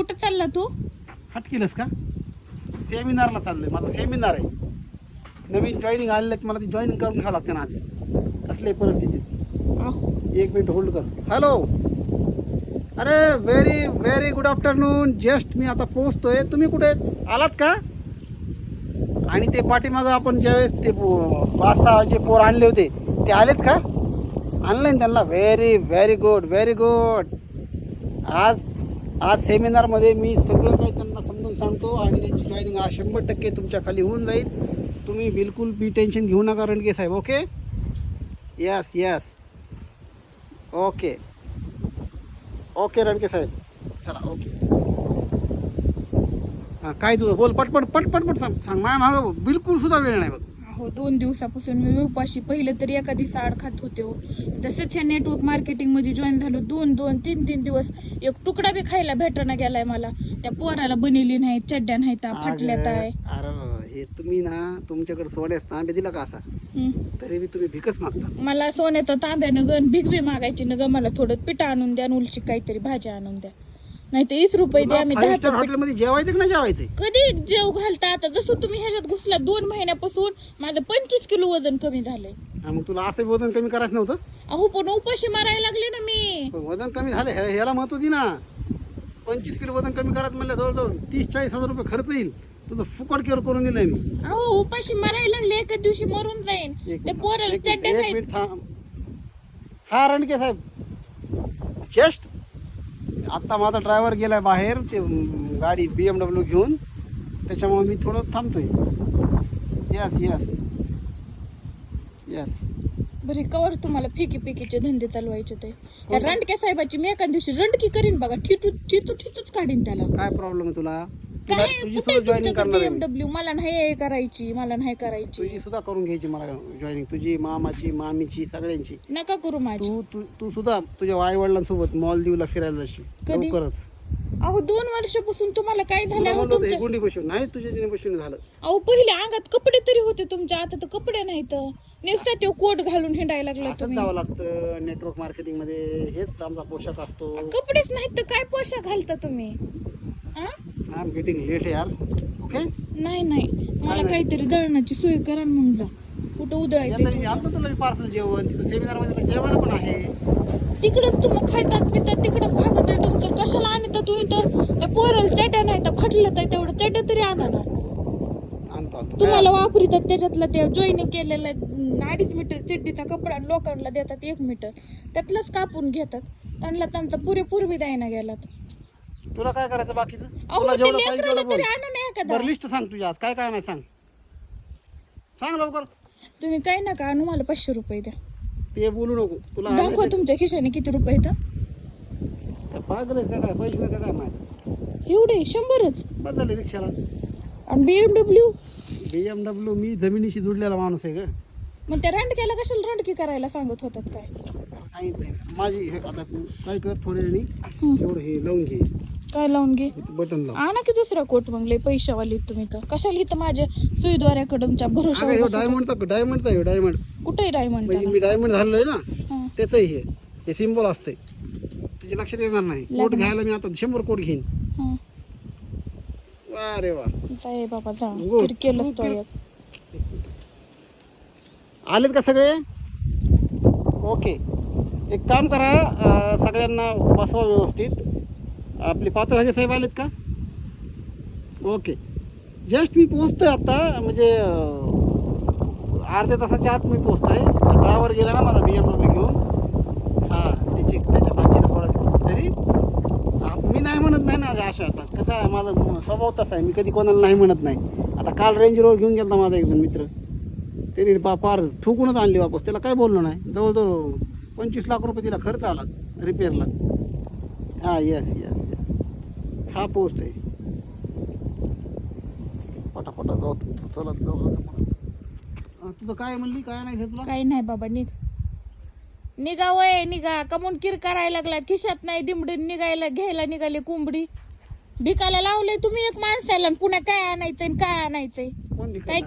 कुठं चालला तू? हट केलंस का? सेमिनारला चाललोय. माझा सेमिनार आहे. नवीन जॉईनिंग आलेलं आहे मला ती जॉईनिंग करून घ्यावं लागते ना आज. कसल्याही परिस्थितीत. आहो. एक मिनिट होल्ड कर. हॅलो अरे very very good afternoon just मी आता पोहोचतोय. तुम्ही कुठे आहेत? आलात का? आणि ते पाठीमागं आपण ज्यावेळेस ते पो- पाच सहा जे पोर आणले होते ते आलेत का? आणलं ना त्यांना? Very very good very good आज आज सेमिनारमध्ये मी सगळं काही त्यांना समजून सांगतो आणि त्यांची जॉईनिंग हा शंभर टक्के तुमच्या खाली होऊन जाईल. तुम्ही बिलकुल बी टेन्शन घेऊ नका रणके साहेब okay yes yes okay okay Ranke साहेब. चला ओके हां काय तुझं बोल पटपट पटपट पट सांग सांग. माझ्या मागं बिलकुल सुद्धा वेळ नाही बघ. अहो दोन दिवसापासून मी उपाशी. पहिलं तरी एका दिवसा आड खात होते हो. तसंच ह्या नेटवर्क मार्केटिंगमध्ये जॉईन झालो दोन दोन तीन तीन दिवस एक तुकडा बी खायला भेटना गेलाय मला. त्या पोराला बनेली नाही चड्ड्या नाही फाटल्यात आहे अरे हे तुम्ही ना तुमच्याकडे सोड्यास तांबे दिला का असा? हं. तरी बी तुम्ही भिकच मागता. मला सोन्याचं तांब्यानं गण भिग बी मागायची न ग मला थोडं पिठा आणून द्या उलची काहीतरी भाज्या आणून द्या. नाही तर वीस रुपये द्या मी दहा स्टार हॉटेलमध्ये जेवायचं का नाही जेवायचं? कधी जेव घालता आता जसं तुम्ही ह्याच्यात घुसला दोन महिन्यापासून माझं पंचवीस किलो वजन कमी झालंय. हा, मग तुला असं वजन कमी करायचं नव्हतं? अहो पण उपाशी मारायला लागले ना मी. पण वजन कमी झालं ह्या- ह्याला महत्त्व दे ना. पंचवीस किलो वजन कमी करायचं म्हणलं जवळजवळ तीस चाळीस हजार रुपये खर्च येईल. तुझं फुकट केअर करून दिलंय मी. अहो उपाशी मारायला लागले एका दिवशी मरून जाईन. एक ते मिनिट पोराला एक मिनिट, चड्ड्या एक नाही मिनिट थांब. हा रणके साहेब. जस्ट आत्ता माझा ड्रायव्हर गेलाय बाहेर ते गाडी बी एम डब्ल्यू घेऊन. त्याच्यामुळे मी थोडं थांबतोय. यस यस यस बरे कवर तुम्हाला फिकी फिकीचे धंदे चालवायचे ते. या रंडक्या साहेबाची मी एका दिवशी रंडकी करीन बघा ठिटू ठिटू ठिटूच काढीन त्याला. काय प्रॉब्लेम आहे तुला? तुला काय तुझी कुठे सुद्धा जॉईनिंग करणार आहे मी. बीएमडब्ल्यू मला नाही हे करायची मला नाही करायची. तुझी सुद्धा करून घ्यायची मला जॉईनिंग तुझी मामाची मामीची सगळ्यांची. नका करू माझी. तू तू तू सुद्धा तुझ्या आई वडिलांसोबत मॉलदीवला फिरायला जाशील. कधी? लवकरच. अहो दोन वर्षापासून तुम्हाला काय झालं? तुला अहो म्हणलं होतं, तुमच्या बसून. नाही तुझ्या बसून झालं. अहो पहिले अंगात कपडे तरी होते तुमच्या आता तर कपडे नाहीत. नुसता ते कोट घालून हिंडायला लागला असंच तुम्ही. जावं लागतं. नेटवर्क मार्केटिंगमध्ये हेच आमचा पोशाख असतो. कपडेच नाहीत तर काय पोशाख घालता तुम्ही? आ? आय एम गेटिंग लेट यार. ओके नाही नाही. मला. काहीतरी दळणाची सोय करा ना मग जा. कुठं उधळायचं आता तुला पार्सल जेवण. तिथं सेमिनारमध्ये जेवण पण आहे. तिकडं तुम्ही खायतात पितात तिकडं भागत आहे तुमचं. कशाला आणता तुम्ही तर? त्या पोराला चड्या नाही तर फाटलं तर तेवढं चड्या तरी आणा ना. तुम्हाला वापरितात त्याच्यातलं ते जॉईनिंग केलेलं अडीच मीटर चड्डीचा कपडा लोकांना देतात एक मीटर त्यातलंच कापून घेतात. त्यांना त्यांचा पुरेपूर बी द्यायना गेलात तुला काय करायचं बाकीचं? अहो तुला ते जेवढं पाहिजे लेकराला तेवढं बोल. तरी आणा ना एखादा. बरं लिस्ट सांग तुझी आज. काय काय नाही सांग. सांग लवकर. तुम्ही काय नका आणू मला पाचशे रुपये द्या. ते बोलू नको. तुला दाखवा आणायचं- तुमच्या खिशाने किती रुपये तर काय पागल आहेस का काय? पैसे नाही का काय माहिती. एवढे शंभरच. बस झाले रिक्षाला. आणि बीएमडब्ल्यू बी एम डब्ल्यू मी जमिनीशी जुडलेला माणूस आहे का मग त्या रंडक्याला कशाला रंडकी करायला सांगत होतात काय? सांगितलंय. माझी हे आता तू काय कर थोड्या वेळाने हं. एवढं हे लावून घे. काय लावून घे? बटन लाव. आणा की दुसरा कोट मग लय पैशावाली तुम्ही तर. कशाला इथं माझ्या सुईद्वाऱ्याकडूनच्या अगं हे भरोसा डायमंडचा डायमंडचा आहे डायमंड कुठे डायमंड म्हणजे मी डायमंड झालोय ना त्याचं हे. हे सिम्बॉल असते तुझ्या लक्षात येणार नाही. कोट. घ्यायला मी आता शंभर कोट घेईन. वा रे वा. जाय बाबा जा. गो. किर केलंच तो गो, एक आलेत का सगळे? ओके. एक काम करा अं, सगळ्यांना बसवा व्यवस्थित. आपले पातळाचे साहेब आलेत का? ओके. जस्ट मी पोहोचतोय आता म्हणजे अर्ध्या तासाच्या आत मी पोहोचतोय. ड्रायव्हर गेला ना माझा बी एम डब्ल्यू घेऊन. हां त्याची त्याच्या भाचीला थोडा तरी मी नाही म्हणत नाही ना अशा आता. कसं आहे माझा स्वभाव तसा आहे. मी कधी कोणाला नाही म्हणत नाही. आता काल रेंज रोवर घेऊन गेला माझा एक जण मित्र. त्याने पा पार ठोकूनच आणली वापस. त्याला काय बोललो नाही. जवळजवळ पंचवीस लाख रुपये तिला खर्च आला रिपेअरला हां येस येस हा पोस्ट आहे पटापटा जाऊ तू तू चलत जाऊ हा, तुझं काय म्हणली? काय नाही तुला? काही नाही बाबा निघ. निघा वय निघा. कमून किर करायला लागला खिशात नाही दिमडी निघायला घ्यायला निघाले कोंबडी. भिकाला लावलंय तुम्ही एक माणसाला. आणि पुन्हा काय आणायचंय आणि काय आणायचंय? कोण काय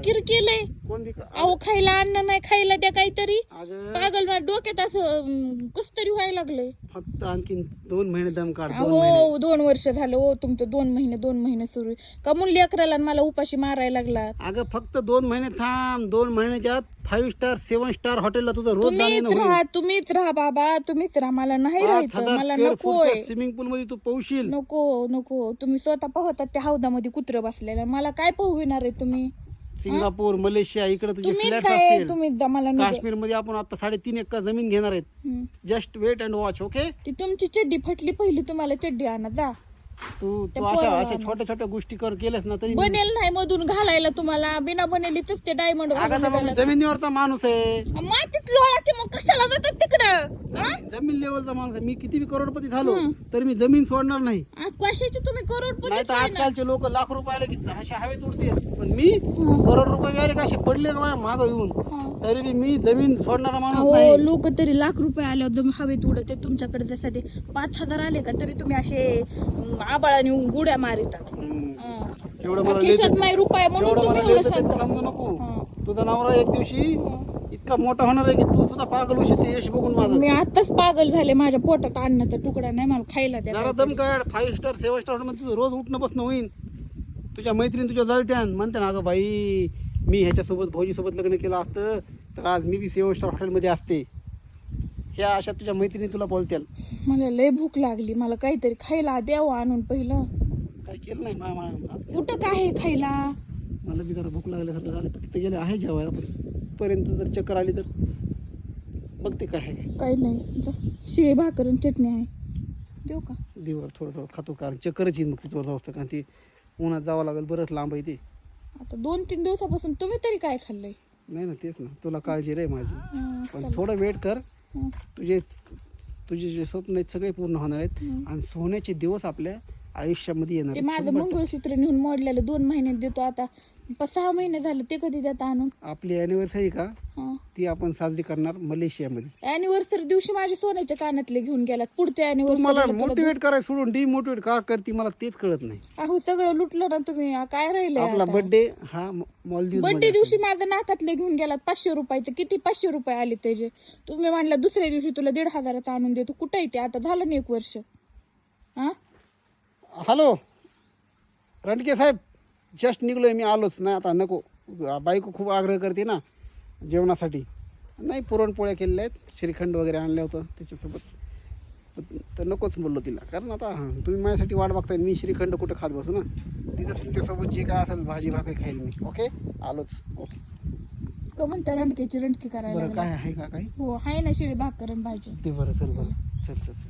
कोण कर- अहो खायला अन्न नाही खायला द्या काहीतरी. अगं पागल माझ्या डोक्यात असं कस तरी व्हायला लागलंय. फक्त आणखीन दोन महिने दम काढ दोन महिने. हो दोन वर्ष झालं हो तुमचं दोन महिने दोन महिने सुरू आहे. का म्हणली अकराला मला उपाशी मारायला लागलात. अगं फक्त दोन महिने थांब. दोन महिन्याच्या फाईव्ह स्टार सेवन स्टार हॉटेलला तुझं रोज जाणे तुम्हीच राहा तुम्हीच राहा बाबा. तुम्हीच राहा. मला नाही पाच राहायचं. हजार मला स्क्वेअर नकोय. फूटच्या स्विमिंग पूल मध्ये तू पोहशील. नको नको. तुम्ही स्वतः पाहतात त्या हौदामध्ये कुत्र बसलेलं मला काय पोहविणार आहे तुम्ही? सिंगापूर मलेशिया इकडे तुझे काय असतील. मला नको काश्मीरमध्ये आपण आता साडेतीन एकर जमीन घेणार आहेत. हम्म. Just wait and watch okay ती तुमची चड्डी फटली पहिली तुम्हाला चड्डी आणा जा. तू तू अशा अशा छोट्या छोट्या गोष्टी कर केल्यास ना तरी बनेल नाही मधून घालायला तुम्हाला. बिना बनेलीतच ते डायमंड अगं तर बाबा जमिनीवरचा माणूस आहे. मातीत लोळा मग कशाला जातात तिकडं? जमीन- जमीन लेवलचा माणूस आहे. मी किती बी करोडपती झालो तर मी जमीन सोडणार नाही. आ, कशाचे तुम्ही करोडपती नाही तर आजकालचे लोक लाख रुपये आले की अशा हवेत उडते पण मी करोड रुपये आले का असे पडले का माझ्या मागं येऊन? हा. तरी बी मी जमीन सोडणारा माणूस नाही. लोक तरी लाख रुपये आले होते हवेत उडते तुमच्याकडे जसं ते. पाच हजार आले का तरी तुम्ही असे अं, आबाळाने गुड्या मारितात. हम्म. हं. एवढं मला खिशात नाही रुपये म्हणून एवढं तुम्ही मला एवढं लिहायचं ते शांत समजू नको. हं. तुझा नवरा एक दिवशी इतका मोठा होणार आहे की तू सुद्धा पागल होशील ते यश बघून माझं. मी आताच पागल झाले माझ्या पोटात अन्नाचा तुकडा नाही मला खायला द्या जरा दम काढ फाईव्ह स्टार सेव्हन स्टारमध्ये तुझं रोज उठणं बसणं होईल तुझ्या मैत्रीण तुझ्या जळत्यान. म्हणते ना अगं बाई मी ह्याच्यासोबत भाऊजीसोबत लग्न केलं असतं तर आज मी बी सेव्हन स्टार हॉटेलमध्ये असते. ह्या अशा तुझ्या मैत्रिणी तुला बोलत्याल. मला लय भूक लागली. मला काहीतरी खायला द्यावं आणून पहिलं. काय केलं नाही मा- मा- आज कुठं काय आहे खायला? मला बी जरा भूक लागल्यासारखं झालं. पण तिथे गेले आहे जेवायला पण. पर्यंत जर चक्कर आली तर बघते काय आहे. काही नाही. जा. शिळी भाकर आणि चटणी आहे. देऊ का? दिवस थोडं थोडं खातो कारण चक्करच येईल मग तिथवर जाऊ कारण ती उन्हात जावं लागेल बरंच लांब आहे ते. आता दोन तीन दिवसापासून तुम्ही तरी काय खाल्लंय नाही ना तेच ना तुला काळजी रे माझी हं, पण चला. थोडं वेट कर हं. तुझे तुझे जे स्वप्न आहेत सगळे पूर्ण होणार आहेत. आणि सोन्याचे दिवस आपल्या आयुष्यामध्ये येणार ते. माझं. मंगळसूत्र नेऊन मोडलेलं दोन महिन्यात देतो आता. प- सहा महिने झाले ते कधी देता आणून? आपली अॅनिव्हर्सरी का? हं. ती आपण साजरी करणार मलेशियामध्ये. अॅनिव्हर्सरी दिवशी माझे सोन्याच्या कानातले घेऊन गेलात. पुढच्या तू मला अॅनिव्हर्सरी मोटिवेट करायला सोडून डिमोटिवेट का करते मला तेच कळत नाही. अहो सगळं लुटलं ना तुम्ही. आ, काय आपला राहिलं बर्थडे हा मॉलदीव बर्थडे दिवशी माझं नाकातले घेऊन गेलात. पाचशे रुपयाचे. किती पाचशे रुपये आले त्याचे? तुम्ही म्हणला दुसऱ्या दिवशी तुला दीड हजाराचं आणून देतो. कुठं ते? आता झालं ना एक वर्ष. हा? हॅलो रणके साहेब जस्ट निघलोय मी आलोच. नाही आता नको. बायको खूप आग्रह करते ना जेवणासाठी. नाही पुरणपोळ्या केलेल्या आहेत. श्रीखंड वगैरे आणलं होतं त्याच्यासोबत. तर नकोच बोललो तिला. कारण आता तुम्ही माझ्यासाठी वाट बघताय मी श्रीखंड कुठं खात बसू ना? तिथंच तुमच्यासोबत जे काय असेल भाजी भाकरी खाईल मी. ओके आलोच. ओके का म्हणता रणकीची रणकी करायला बरं? काय आहे का काही? हो आहे ना शिळी भाकर आणि भाजी. ते बरं चल चल. चल चल चल.